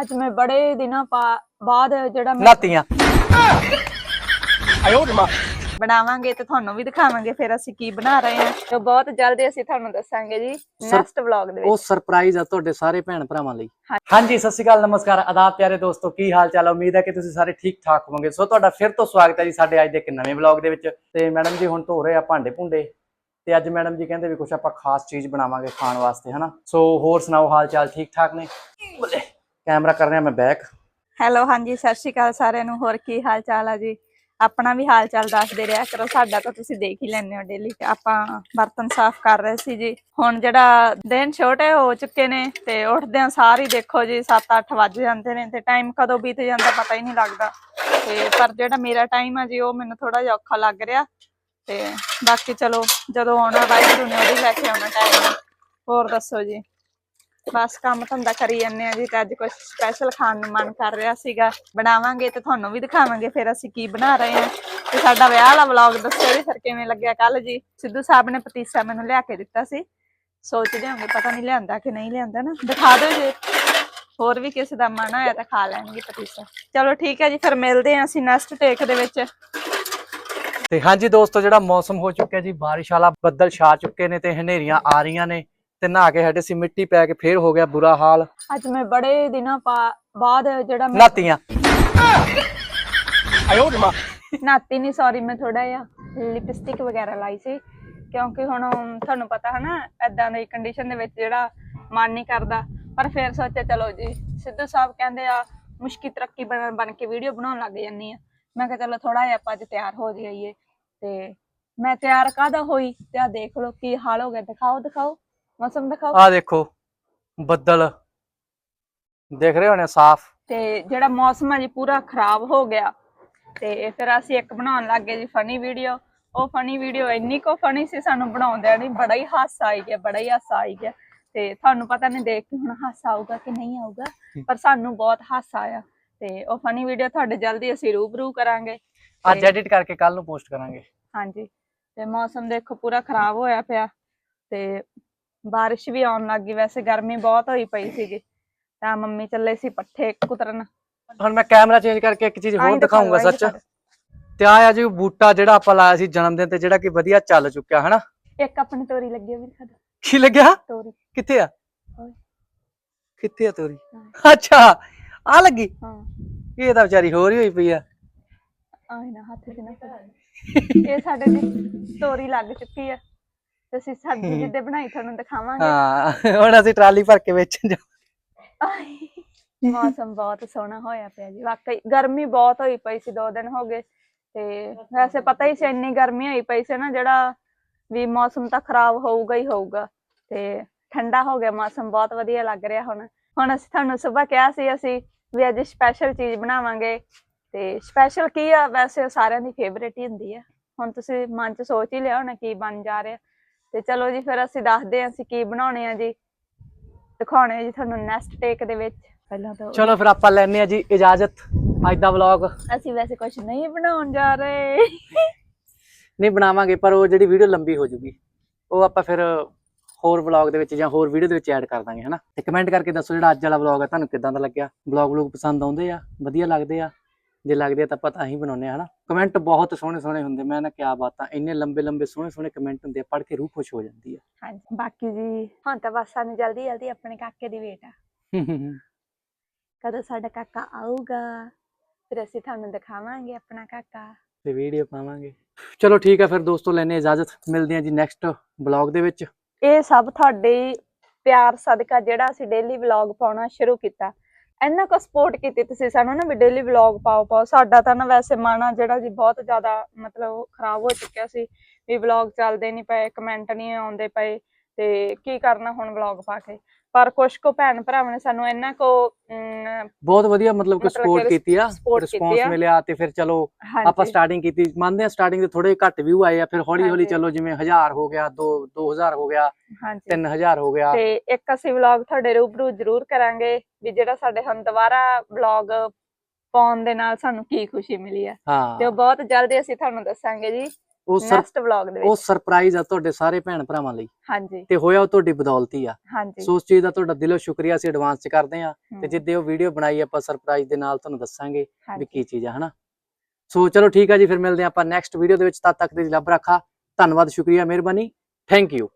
ਅੱਜ ਮੈਂ ਬੜੇ ਦਿਨਾਂ ਪਾ- ਬਾਅਦ ਜਿਹੜਾ ਮੈਂ ਨਾਤੀਆਂ। ਬਣਾਵਾਂਗੇ ਤੇ ਤੁਹਾਨੂੰ ਵੀ ਦਿਖਾਵਾਂਗੇ ਫਿਰ ਅਸੀਂ ਕੀ ਬਣਾ ਰਹੇ ਹਾਂ। ਤੇ ਬਹੁਤ ਜਲਦੀ ਅਸੀਂ ਤੁਹਾਨੂੰ ਦੱਸਾਂਗੇ ਜੀ ਨੈਕਸਟ ਵਲੌਗ ਦੇ ਉਹ ਵਿੱਚ। ਸਰਪ੍ਰਾਈਜ਼ ਆ ਤੁਹਾਡੇ ਸਾਰੇ ਭੈਣ ਭਰਾਵਾਂ ਲਈ। ਹਾਂ। ਹਾਂਜੀ ਸਤਿ ਸ਼੍ਰੀ ਅਕਾਲ ਨਮਸਕਾਰ। ਆਦਾਬ ਪਿਆਰੇ ਦੋਸਤੋ ਕੀ ਹਾਲ ਚਾਲ ਹੈ ਉਮੀਦ ਹੈ ਕਿ ਤੁਸੀਂ ਸਾਰੇ ਠੀਕ ਠਾਕ ਹੋਵੋਗੇ। ਸੋ ਤੁਹਾਡਾ ਫਿਰ ਤੋਂ ਸਵਾਗਤ ਹੈ ਜੀ ਸਾਡੇ ਅੱਜ ਦੇ ਇੱਕ ਨਵੇਂ ਵਲੌਗ ਦੇ ਵਿੱਚ। ਤੇ ਮੈਡਮ ਜੀ ਹੁਣ ਧੋ ਰਹੇ ਆ ਭਾਂਡੇ ਭੁੰਡੇ। ਤੇ ਅੱਜ ਮੈਡਮ ਜੀ ਕਹਿੰਦੇ ਵੀ ਕੁਝ ਆਪਾਂ ਖਾਸ ਚੀਜ਼ ਬਣਾਵਾਂਗੇ ਖਾਣ ਵਾਸਤੇ ਹਨਾ? ਸੋ ਹੋਰ ਸੁਣਾਓ ਹਾਲ ਚਾਲ ਠੀਕ ਠਾਕ ਨੇ? ਬੱਲੇ ਕੈਮਰਾ ਕਰ ਰਿਹਾ ਮੈਂ ਬੈਕ। ਹੈਲੋ, ਹਾਂਜੀ, ਸਤਿ ਸ਼੍ਰੀ ਅਕਾਲ ਸਾਰਿਆਂ ਨੂੰ। ਹੋਰ ਕੀ ਹਾਲ ਚਾਲ ਆ ਜੀ? ਆਪਣਾ ਵੀ ਹਾਲ ਚਾਲ ਦੱਸਦੇ ਰਿਹਾ ਕਰੋ। ਸਾਡਾ ਤਾਂ ਤੁਸੀਂ ਦੇਖ ਹੀ ਲੈਂਦੇ ਹੋ ਡੇਲੀ ਆਪਾਂ ਬਰਤਨ ਸਾਫ਼ ਕਰ ਰਹੇ ਸੀ ਜੀ। ਹੁਣ ਜਿਹੜਾ ਦਿਨ ਛੋਟੇ ਹੋ ਚੁੱਕੇ ਨੇ ਤੇ ਉੱਠਦਿਆਂ ਸਾਰ ਹੀ ਦੇਖੋ ਜੀ 7-8 ਵੱਜ ਜਾਂਦੇ ਨੇ ਤੇ ਟਾਈਮ ਕਦੋਂ ਬੀਤ ਜਾਂਦਾ ਪਤਾ ਹੀ ਨਹੀਂ ਲੱਗਦਾ। ਤੇ ਪਰ ਜਿਹੜਾ ਮੇਰਾ ਟਾਈਮ ਆ ਜੀ, ਉਹ ਮੈਨੂੰ ਥੋੜਾ ਜਿਹਾ ਔਖਾ ਲੱਗ ਰਿਹਾ। ਤੇ ਬਾਕੀ ਚਲੋ, ਜਦੋਂ ਆਉਣਾ ਵਾਹਿਗੁਰੂ ਨੇ ਉਹਦੀ ਲੈ ਕੇ ਆਉਣਾ ਟਾਈਮ ਹੋਰ ਦੱਸੋ ਜੀ? ਬਸ ਕੰਮ ਧੰਦਾ ਕਰੀ ਜਾਂਦੇ ਆ ਜੀ ਤੇ ਅੱਜ ਕੁਝ ਸਪੈਸ਼ਲ ਖਾਣ ਨੂੰ ਮਨ ਕਰ ਰਿਹਾ ਸੀਗਾ। ਬਣਾਵਾਂਗੇ ਤੇ ਤੁਹਾਨੂੰ ਵੀ ਦਿਖਾਵਾਂਗੇ ਫਿਰ ਅਸੀਂ ਕੀ ਬਣਾ ਰਹੇ ਹਾਂ। ਤੇ ਸਾਡਾ ਵਿਆਹ ਵਾਲਾ ਵਲੌਗ ਦੱਸਿਓ ਜੀ ਫਿਰ ਕਿਵੇਂ ਲੱਗਿਆ ਕੱਲ ਜੀ। ਸਿੱਧੂ ਸਾਹਿਬ ਨੇ ਪਤੀਸਾ ਮੈਨੂੰ ਲਿਆ ਕੇ ਦਿੱਤਾ ਸੀ। ਸੋਚਦੇ ਹੋਗੇ ਪਤਾ ਨਹੀਂ ਲਿਆਂਦਾ ਕਿ ਨਹੀਂ ਲਿਆਂਦਾ ਨਾ। ਦਿਖਾ ਦਿਓ ਜੀ। ਹੋਰ ਵੀ ਕਿਸੇ ਦਾ ਮਨ ਆਇਆ ਤਾਂ ਖਾ ਲੈਣਗੇ ਪਤੀਸਾ। ਚਲੋ ਠੀਕ ਹੈ ਜੀ, ਫਿਰ ਮਿਲਦੇ ਹਾਂ ਅਸੀਂ ਨੈਕਸਟ ਟੇਕ ਦੇ ਵਿੱਚ। ਤੇ ਹਾਂਜੀ ਦੋਸਤੋ, ਜਿਹੜਾ ਮੌਸਮ ਹੋ ਚੁੱਕਿਆ ਜੀ, ਬਾਰਿਸ਼ ਵਾਲਾ ਬੱਦਲ ਛਾ ਚੁੱਕੇ ਨੇ ਤੇ ਹਨੇਰੀਆਂ ਆ ਰਹੀਆਂ ਨੇ। ਤੇ ਨਹਾ ਕੇ ਹਟੇ ਸੀ ਮਿੱਟੀ ਪੈ ਕੇ ਫੇਰ ਹੋ ਗਿਆ ਬੁਰਾ ਹਾਲ। ਅੱਜ ਮੈਂ ਬੜੇ ਦਿਨਾਂ ਪਾ- ਬਾਅਦ ਜਿਹੜਾ ਮੈਂ ਨਾਤੀਆਂ ਨਾਤੀ ਨਹੀਂ ਸੌਰੀ ਮੈਂ ਥੋੜਾ ਜਿਹਾ ਲਿਪਸਟਿਕ ਵਗੈਰਾ ਲਾਈ ਸੀ ਕਿਉਂਕਿ ਹੁਣ ਤੁਹਾਨੂੰ ਪਤਾ ਹੈ ਨਾ ਐਦਾਂ ਦੀ ਕੰਡੀਸ਼ਨ ਦੇ ਵਿੱਚ ਜਿਹੜਾ ਮਨ ਨਹੀਂ ਕਰਦਾ। ਪਰ ਫਿਰ ਸੋਚਿਆ ਚਲੋ ਜੀ ਸਿੱਧੂ ਸਾਹਿਬ ਕਹਿੰਦੇ ਆ ਮੁਸ਼ਕੀ ਤਰੱਕੀ ਬਣ ਬਣ ਕੇ ਵੀਡੀਓ ਬਣਾਉਣ ਲੱਗ ਜਾਂਦੀ ਆ। ਮੈਂ ਕਿਹਾ ਚਲੋ ਥੋੜਾ ਜਿਹਾ ਆਪਾਂ ਅੱਜ ਤਿਆਰ ਹੋ ਜਾਈਏ। ਤੇ ਮੈਂ ਤਿਆਰ ਕਾਹਦਾ ਹੋਈ? ਤੇ ਆ ਦੇਖ ਲਓ ਕੀ ਹਾਲ ਹੋ ਗਿਆ ਦਿਖਾਓ ਦਿਖਾਓ। ਮੌਸਮ ਦਿਖਾਓ। ਆ ਦੇਖੋ ਬੱਦਲ। ਦੇਖ ਰਹੇ ਹੋਣੇ ਸਾਫ਼? ਤੇ ਜਿਹੜਾ ਮੌਸਮ ਆ ਜੀ ਪੂਰਾ ਖਰਾਬ ਹੋ ਗਿਆ। ਤੇ ਫਿਰ ਅਸੀਂ ਇੱਕ ਬਣਾਉਣ ਲੱਗ ਜੀ ਫਨੀ ਵੀਡੀਓ ਉਹ ਫਨੀ ਵੀਡੀਓ ਇੰਨੀ ਕੋ ਫਨੀ ਸੀ ਸਾਨੂੰ ਬਣਾਉਂਦਿਆਂ ਨਹੀਂ ਬੜਾ ਹੀ ਹਾਸਾ ਆਈ ਗਿਆ ਬੜਾ ਹੀ ਹਾਸਾ ਆਈ ਗਿਆ। ਤੇ ਤੁਹਾਨੂੰ ਪਤਾ ਨਹੀਂ ਦੇਖ ਕੇ ਹੁਣ ਹਾਸਾ ਆਊਗਾ ਕਿ ਨਹੀਂ ਆਊਗਾ ਪਰ ਸਾਨੂੰ ਬਹੁਤ ਹਾਸਾ ਆਇਆ। ਤੇ ਉਹ ਫਨੀ ਵੀਡੀਓ ਤੁਹਾਡੇ ਜਲਦੀ ਅਸੀਂ ਰੂਬਰੂ ਕਰਾਂਗੇ। ਅੱਜ ਐਡਿਟ ਕਰਕੇ ਕੱਲ ਨੂੰ ਪੋਸਟ ਕਰਾਂਗੇ। ਹਾਂਜੀ ਤੇ ਮੌਸਮ ਦੇਖੋ ਪੂਰਾ ਖਰਾਬ ਹੋਇਆ ਪਿਆ। ਤੇ ਬਾਰਿਸ਼ ਵੀ ਆਉਣ ਲੱਗ ਗਈ ਵੈਸੇ ਗਰਮੀ ਬਹੁਤ ਹੋਈ ਪਈ ਸੀਗੀ। ਤਾਂ ਮੰਮੀ ਚੱਲੇ ਸੀ ਪੱਠੇ ਕੁਤਰਨ। ਹੁਣ ਮੈਂ ਕੈਮਰਾ ਚੇਂਜ ਕਰਕੇ ਇੱਕ ਚੀਜ਼ ਹੋਰ ਦਿਖਾ ਦਿਖਾਉਂਗਾ ਸੱਚ। ਤੇ ਆ ਆ ਜੀ ਬੂਟਾ ਜਿਹੜਾ ਆਪਾਂ ਲਾਇਆ ਸੀ ਜਨਮ ਦਿਨ ਤੇ ਜਿਹੜਾ ਕਿ ਵਧੀਆ ਚੱਲ ਚੁੱਕਿਆ ਹਨਾ। ਇੱਕ ਆਪਣੀ ਤੋਰੀ ਲੱਗੀ ਦਿਖਾ ਦਿਓ ਕੀ ਲੱਗਿਆ? ਤੋਰੀ। ਕਿੱਥੇ ਆ। ਕਿੱਥੇ ਆ ਤੋਰੀ? ਅੱਛਾ ਆ ਲੱਗੀ? ਹਾਂ। ਇਹ ਤਾਂ ਵਿਚਾਰੀ ਹੋਰ ਹੀ ਹੋਈ ਪਈ ਆ। ਆਏ ਨਾ ਹੱਥ 'ਚ ਨਾ। ਇਹ ਸਾਡੇ ਦੀ ਤੋਰੀ ਲੱਗ ਚੁੱਕੀ ਆ। ਤੇ ਅਸੀਂ ਸਬਜ਼ੀ ਜਿੱਦੇ ਬਣਾਈ ਤੁਹਾਨੂੰ ਦਿਖਾਵਾਂਗੇ। ਹਾਂ ਹੁਣ ਅਸੀਂ ਟਰਾਲੀ ਭਰ ਕੇ ਵੇਚਣ ਜਾ ਆਏ, ਮੌਸਮ ਬਹੁਤ ਸੋਹਣਾ ਹੋਇਆ ਪਿਆ ਜੀ। ਵਾਕਈ ਗਰਮੀ ਬਹੁਤ ਹੋਈ ਪਈ ਸੀ ਦੋ ਦਿਨ ਹੋ ਗਏ। ਤੇ ਵੈਸੇ ਪਤਾ ਹੀ ਸੀ ਇੰਨੀ ਗਰਮੀ ਹੋਈ ਪਈ ਸੀ ਨਾ ਜਿਹੜਾ ਵੀ ਮੌਸਮ ਤਾਂ ਖਰਾਬ ਹੋਊਗਾ ਹੀ ਹੋਊਗਾ। ਤੇ ਠੰਡਾ ਹੋ ਗਿਆ ਮੌਸਮ ਬਹੁਤ ਵਧੀਆ ਲੱਗ ਰਿਹਾ ਹੁਣ। ਹੁਣ ਅਸੀਂ ਤੁਹਾਨੂੰ ਸਵੇਰ ਕਿਹਾ ਸੀ ਅਸੀਂ ਵੀ ਅੱਜ ਸਪੈਸ਼ਲ ਚੀਜ਼ ਬਣਾਵਾਂਗੇ। ਤੇ ਸਪੈਸ਼ਲ ਕੀ ਆ? ਵੈਸੇ ਉਹ ਸਾਰਿਆਂ ਦੀ ਫੇਵਰੇਟ ਹੀ ਹੁੰਦੀ ਆ। ਹੁਣ ਤੁਸੀਂ ਮਨ 'ਚ ਸੋਚ ਹੀ ਲਿਆ ਹੋਣਾ ਕੀ ਬਣ ਜਾ ਰਿਹਾ। ਤੇ ਚਲੋ ਜੀ ਫਿਰ ਅਸੀਂ ਦੱਸਦੇ ਹਾਂ ਅਸੀਂ ਕੀ ਬਣਾਉਣੇ ਆ ਜੀ। ਦਿਖਾਉਣੇ ਆ ਜੀ ਤੁਹਾਨੂੰ ਨੈਕਸਟ ਟੇਕ ਦੇ ਵਿੱਚ। ਪਹਿਲਾਂ ਤਾਂ ਚਲੋ ਫਿਰ ਆਪਾਂ ਲੈਨੇ ਆ ਜੀ ਇਜਾਜ਼ਤ। ਅੱਜ ਦਾ ਵਲੌਗ ਅਸੀਂ ਵੈਸੇ ਕੁਝ ਨਹੀਂ ਬਣਾਉਣ ਜਾ ਰਹੇ। ਨਹੀਂ ਬਣਾਵਾਂਗੇ ਪਰ ਉਹ ਜਿਹੜੀ ਵੀਡੀਓ ਲੰਬੀ ਹੋ ਜੂਗੀ। ਉਹ ਆਪਾਂ ਫਿਰ ਹੋਰ ਵਲੌਗ ਦੇ ਵਿੱਚ ਜਾਂ ਹੋਰ ਵੀਡੀਓ ਦੇ ਵਿੱਚ ਐਡ ਕਰ ਦਾਂਗੇ ਹਨਾ? ਤੇ ਕਮੈਂਟ ਕਰਕੇ ਦੱਸੋ ਜਿਹੜਾ ਅੱਜ ਵਾਲਾ ਵਲੌਗ ਹੈ ਤੁਹਾਨੂੰ ਕਿਦਾਂ ਦਾ ਲੱਗਿਆ? ਵਲੌਗ ਵਲੂਗ ਪਸੰਦ ਆਉਂਦੇ ਆ? ਵਧੀਆ ਲੱਗਦੇ ਆ? ਜੇ ਲੱਗਦੇ ਤਾਂ ਆਪਾਂ ਤਾਂ ਹੀ ਬਣਾਉਂਦੇ ਆ ਹਨਾ? ਕਮੈਂਟ ਬਹੁਤ ਸੋਹਣੇ ਸੋਹਣੇ ਹੁੰਦੇ ਮੈਂ ਨਾ ਕਿਆ ਬਾਤਾਂ ਇੰਨੇ ਲੰਬੇ ਲੰਬੇ ਸੋਹਣੇ ਸੋਹਣੇ ਕਮੈਂਟ ਹੁੰਦੇ ਆ ਪੜ੍ਹ ਕੇ ਰੂਹ ਖੁਸ਼ ਹੋ ਜਾਂਦੀ ਆ। ਹਾਂਜੀ ਬਾਕੀ ਜੀ ਹੁਣ ਤਾਂ ਬਸ ਸਾਨੂੰ ਜਲਦੀ ਜਲਦੀ ਆਪਣੇ ਕਾਕੇ ਦੀ ਵੇਟ ਆ। ਕਦੋਂ ਸਾਡਾ ਕਾਕਾ ਆਊਗਾ ਫਿਰ ਅਸੀਂ ਤੁਹਾਨੂੰ ਦਿਖਾਵਾਂਗੇ ਆਪਣਾ ਕਾਕਾ। ਤੇ ਵੀਡੀਓ ਪਾਵਾਂਗੇ। ਚਲੋ ਠੀਕ ਆ ਫਿਰ ਦੋਸਤੋ ਲੈਨੇ ਇਜਾਜ਼ਤ। ਮਿਲਦੇ ਆ ਜੀ ਨੈਕਸਟ ਵਲੌਗ ਦੇ ਵਿੱਚ। ਇਹ ਸਭ ਤੁਹਾਡੇ ਪਿਆਰ ਸਦਕਾ ਜਿਹੜਾ ਅਸੀਂ ਡੇਲੀ ਵਲੌਗ ਪਾਉਣਾ ਸ਼ੁਰੂ ਕੀਤਾ। ਇੰਨਾ ਕੁ ਸਪੋਰਟ ਕੀਤੀ ਤੁਸੀਂ ਸਾਨੂੰ ਨਾ ਵੀ ਡੇਲੀ ਵਲੌਗ ਪਾਓ ਪਾਓ। ਸਾਡਾ ਤਾਂ ਨਾ ਵੈਸੇ ਮਨ ਆ ਜਿਹੜਾ ਜੀ ਬਹੁਤ ਜ਼ਿਆਦਾ ਮਤਲਬ ਖਰਾਬ ਹੋ ਚੁੱਕਿਆ ਸੀ ਵੀ ਵਲੌਗ ਚੱਲਦੇ ਨਹੀਂ ਪਏ ਕਮੈਂਟ ਨਹੀਂ ਆਉਂਦੇ ਪਏ ਤੇ ਕੀ ਕਰਨਾ ਹੁਣ ਵਲੌਗ ਪਾ ਕੇ। ਪਰ ਕੁਛ ਕੁ ਭੈਣ ਭਰਾਵਾਂ ਨੇ ਸਾਨੂੰ ਇੰਨਾ ਕੋ ਬਹੁਤ ਵਧੀਆ ਮਤਲਬ ਕਿ ਮਤਲਬ ਸਪੋਰਟ ਕੀਤੀ ਆ support ਕੀਤੀ ਰਿਸਪੌਂਸ ਆ। ਮਿਲਿਆ ਤੇ ਫਿਰ ਚਲੋ ਆਪਾਂ ਹਾਂਜੀ ਸਟਾਰਟਿੰਗ ਕੀਤੀ। ਮੰਨਦੇ ਆ ਸਟਾਰਟਿੰਗ ਦੇ ਥੋੜੇ ਘੱਟ ਵਿਊ ਆਏ ਆ ਫਿਰ ਹੌਲੀ ਹੌਲੀ ਹਾਂਜੀ। ਚਲੋ ਜਿਵੇਂ 1000 ਹੋ ਗਿਆ 2 2000 ਹੋ ਗਿਆ ਹਾਂਜੀ। 3000 ਹੋ ਗਿਆ। ਤੇ ਇੱਕ ਅਸੀਂ ਵਲੌਗ ਤੁਹਾਡੇ ਰੂਬਰੂ ਜ਼ਰੂਰ ਕਰਾਂਗੇ ਵੀ ਜਿਹੜਾ ਸਾਡੇ ਹੁਣ ਦੁਬਾਰਾ ਵਲੌਗ ਪਾਉਣ ਦੇ ਨਾਲ ਸਾਨੂੰ ਕੀ ਖੁਸ਼ੀ ਮਿਲੀ ਆ। ਤੇ ਹਾਂ ਉਹ ਬਹੁਤ ਜਲਦੀ ਅਸੀਂ ਤੁਹਾਨੂੰ ਦੱਸਾਂਗੇ ਜੀ। ਉਹ ਨੈਕਸਟ ਵਲੌਗ ਦੇ ਉਹ ਵਿੱਚ। ਸਰਪ੍ਰਾਈਜ਼ ਆ ਤੁਹਾਡੇ ਸਾਰੇ ਭੈਣ ਭਰਾਵਾਂ ਲਈ। ਹਾਂਜੀ। ਤੇ ਹੋਇਆ ਉਹ ਤੁਹਾਡੀ ਬਦੌਲਤ ਆ। ਹਾਂਜੀ। ਸੋ ਉਸ ਚੀਜ਼ ਦਾ ਤੁਹਾਡਾ ਦਿਲੋਂ ਸ਼ੁਕਰੀਆ ਅਸੀਂ ਐਡਵਾਂਸ ਚ ਕਰਦੇ ਆ ਤੇ ਜਿੱਦੇ ਉਹ ਵੀਡੀਓ ਬਣਾਈ ਆਪਾਂ ਸਰਪ੍ਰਾਈਜ਼ ਦੇ ਨਾਲ ਤੁਹਾਨੂੰ ਦੱਸਾਂਗੇ ਵੀ। ਕੀ ਚੀਜ਼ ਆ ਹਨਾ? ਸੋ ਚਲੋ ਠੀਕ ਆ ਜੀ ਫਿਰ ਮਿਲਦੇ ਆ ਆਪਾਂ ਨੈਕਸਟ ਵੀਡੀਓ ਦੇ ਵਿੱਚ। ਤਦ ਤੱਕ ਦੇ ਲਈ ਰੱਬ ਰੱਖਾ। ਧੰਨਵਾਦ ਸ਼ੁਕਰੀਆ ਮਿਹਰਬਾਨੀ। Thank you